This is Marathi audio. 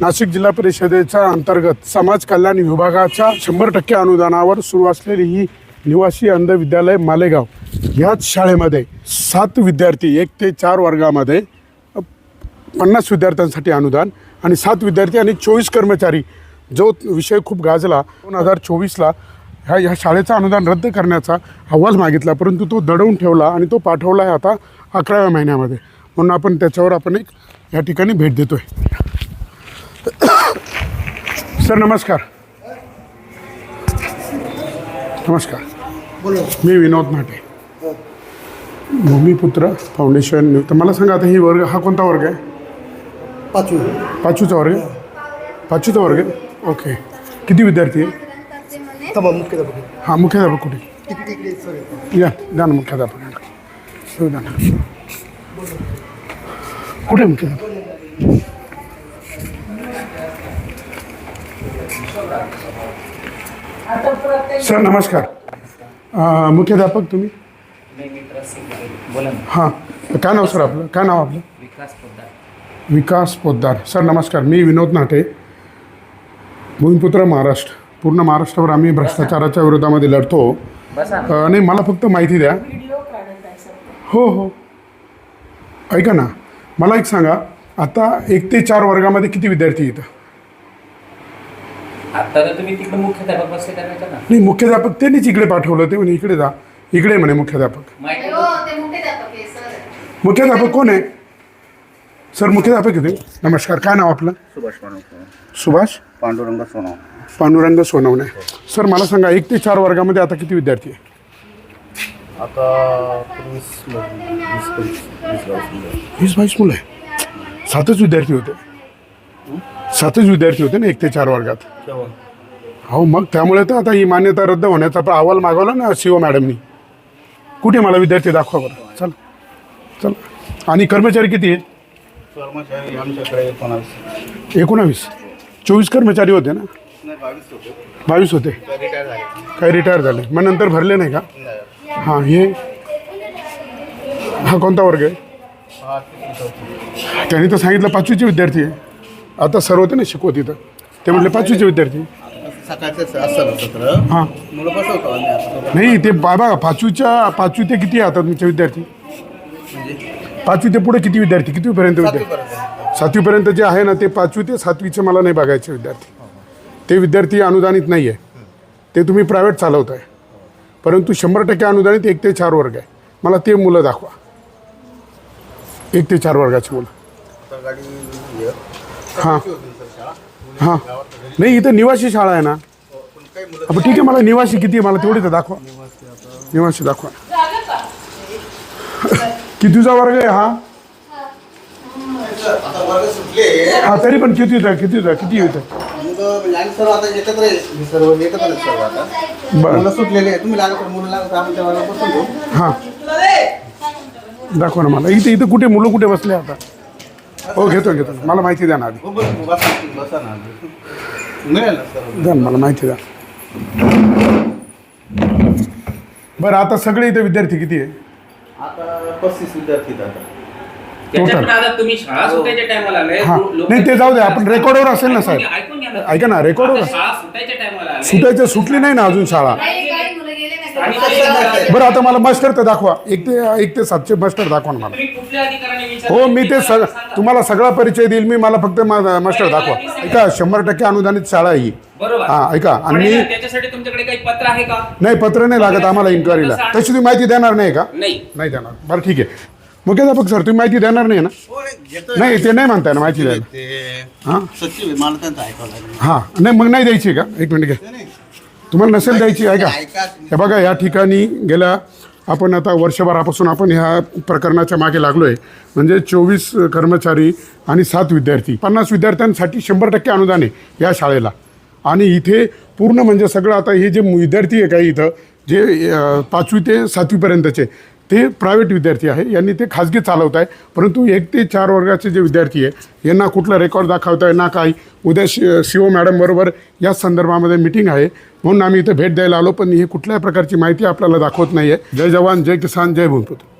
नाशिक जिल्हा परिषदेच्या अंतर्गत समाज कल्याण विभागाच्या शंभर टक्के अनुदानावर सुरू असलेली ही निवासी अंध विद्यालय मालेगाव ह्याच शाळेमध्ये सात विद्यार्थी एक ते चार वर्गामध्ये पन्नास विद्यार्थ्यांसाठी अनुदान आणि सात विद्यार्थी आणि चोवीस कर्मचारी. जो विषय खूप गाजला दोन हजार चोवीसला ह्या ह्या शाळेचा अनुदान रद्द करण्याचा अहवाल मागितला परंतु तो दडवून ठेवला आणि तो पाठवला आहे आता अकराव्या महिन्यामध्ये. म्हणून आपण त्याच्यावर आपण एक या ठिकाणी भेट देतो आहे सर नमस्कार. नमस्कार. मी विनोद नाटे. भूमिपुत्र फाउंडेशन नियुक्त. मला सांगा आता ही वर्ग हा कोणता वर्ग आहे? पाचवी. पाचवीचा वर्ग आहे? पाचवीचा वर्ग आहे? ओके. किती विद्यार्थी आहे? मुख्याध्यापक. हां मुख्याध्यापक कुठे. या द्या ना मुख्याध्यापक. द्या ना. कुठे मुख्याध्यापक? सर नमस्कार. अं, मुख्याध्यापक तुम्ही? बोला ना. हां. काय नाव सर आपलं? काय नाव आपलं? विकास पोद्दार. विकास पोद्दार. सर नमस्कार. मी विनोद नाटे. भूमिपुत्र महाराष्ट्र. पूर्ण महाराष्ट्रावर आम्ही भ्रष्टाचाराच्या विरोधामध्ये लढतो. नाही मला फक्त माहिती द्या. हो हो. ऐका ना. मला एक सांगा. आता एक ते चार वर्गामध्ये किती विद्यार्थी येतं? आता तर तुम्ही तिकडे मुख्याध्यापक बसले त्यांना विचार ना नाही मुख्याध्यापक त्यांनीच इकडे पाठवलं ते म्हणे इकडे जा इकडे म्हणे मुख्याध्यापक हो ते मुख्याध्यापक आहे सर मुख्याध्यापक कोण आहे सर मुख्याध्यापक आहे ते नमस्कार काय नाव आपलं सुभाष पांडुरंग सुभाष पांडुरंग सोनव पांडुरंग सोनवणे सर मला सांगा एक ते चार वर्गामध्ये आता किती विद्यार्थी आहे आता. वीस बावीस मुलं आहे सातच विद्यार्थी होते सातच विद्यार्थी होते ना एक ते चार वर्गात? हो मग त्यामुळे तर आता ही मान्यता रद्द होण्याचा पण अहवाल मागवला ना शिव मॅडमनी. कुठे मला विद्यार्थी दाखवा बरं? चल चल. आणि कर्मचारी किती आहे कर्मचारी आमच्याकडे एकोणावीस. एकोणावीस. चोवीस कर्मचारी होते ना? नाही बावीस होते. बावीस होते. रिटायर झाले. काही रिटायर झाले. मग नंतर भरले नाही का. हां हे. हा कोणता वर्ग आहे. त्यांनी तर सांगितलं पाचवीचे विद्यार्थी आहे. आता सर्व होते ना शिकवत इथं. ते म्हटले पाचवीचे विद्यार्थी. सकाळचं असतं ना सत्र? हां. मुलं बसवतो आम्ही आता नाही ते बाबा पाचवीच्या पाचवी ते किती आता तुमचे विद्यार्थी? म्हणजे? पाचवी ते पुढे किती विद्यार्थी? कितीपर्यंत विद्यार्थी? सातवीपर्यंत. सातवीपर्यंत जे आहे ना ते पाचवी ते सातवीचे मला नाही बघायचे विद्यार्थी. ते विद्यार्थी अनुदानित नाही आहे ते तुम्ही प्रायव्हेट चालवत आहे परंतु शंभर टक्के अनुदानित एक ते चार वर्ग आहे. मला ते मुलं दाखवा. एक ते चार वर्गाची मुलं. आता गाडी हे, हां. हां. नाही इथं निवासी शाळा आहे ना. हो, पण काही मुलं आपण ठीक आहे मला निवासी किती आहे? मला तेवढी तर दाखवा. निवासी दाखवा. कितीचा वर्ग आहे हा? आता वर्ग सुटले. हा तरी पण किती होता? किती होता? किती होतं? मुलं म्हणजे आणि सर्व आता एकत्र आहे. हे सर्व एकत्र आहेत. सर्व आता बरं हां. दाखवा ना मला. इथे इथं कुठे मुलं कुठे बसले आता? हो घेतो घेतो. मला माहिती द्या ना आधी. हो, बस बसा बसा ना मिळेल ना सर्व? द्या ना मला माहिती द्या. बरं आता सगळे इथे विद्यार्थी किती आहे? आता पस्तीस विद्यार्थी आहेत आता. त्याच्यात पण आता तुम्ही शाळा सुटायच्या टायमाला आले हां. नाही ते जाऊ दे आपण रेकॉर्डवर असेल ना साहेब. ऐकून घ्या ना. ऐका ना रेकॉर्डवर आता असेल. शाळा सुटायच्या टायमाला आले सुटायचं सुटली नाही ना अजून शाळा? नाही बरं आता मला मास्टर तर दाखवा. एक ते एक ते सातशे मास्टर दाखवा ना मला. तुम्ही कुठल्या अधिकाराने विचारलं हो मी ते सग. तुम्हाला सगळा परिचय देईल मी मला फक्त मास्टर दाखवा. ऐका शंभर टक्के अनुदानित शाळा आहे ही. बरोबर. हा ऐका आणि मी ना, त्याच्यासाठी तुमच्याकडे काही पत्र आहे का? नाही पत्र नाही लागत आम्हाला इन्क्वायरीला तशी तुम्ही माहिती देणार नाही का? नाही. नाही देणार. बरं ठीक आहे. मुख्याध्यापक सर तुम्ही माहिती देणार नाही ना? हो. नाही ते नाही म्हणताय ना माहिती द्यायला. ते. हां? हां. नाही मग नाही द्यायची का? एक मिनिट घ्या. तुम्हाला नसेल द्यायची ऐका ऐका. हे बघा या ठिकाणी गेल्या आपण आता वर्षभरापासून आपण ह्या प्रकरणाच्या मागे लागलो आहे म्हणजे चोवीस कर्मचारी आणि सात विद्यार्थी. पन्नास विद्यार्थ्यांसाठी शंभर टक्के अनुदान आहे या शाळेला. आणि इथे पूर्ण म्हणजे सगळं आता हे जे विद्यार्थी आहे काही इथं जे पाचवी ते सातवीपर्यंतचे ते प्रायव्हेट विद्यार्थी आहे. यांनी ते खाजगी चालवत आहे. परंतु एक ते चार वर्गाचे जे विद्यार्थी आहे यांना कुठला रेकॉर्ड दाखवता आहे ना काही उद्या शि सी ओ मॅडमबरोबर याच संदर्भामध्ये मिटिंग आहे. म्हणून आम्ही इथं भेट द्यायला आलो पण ही कुठल्याही प्रकारची माहिती आपल्याला दाखवत नाही आहे जय जवान जय किसान जय भूमिपुत्र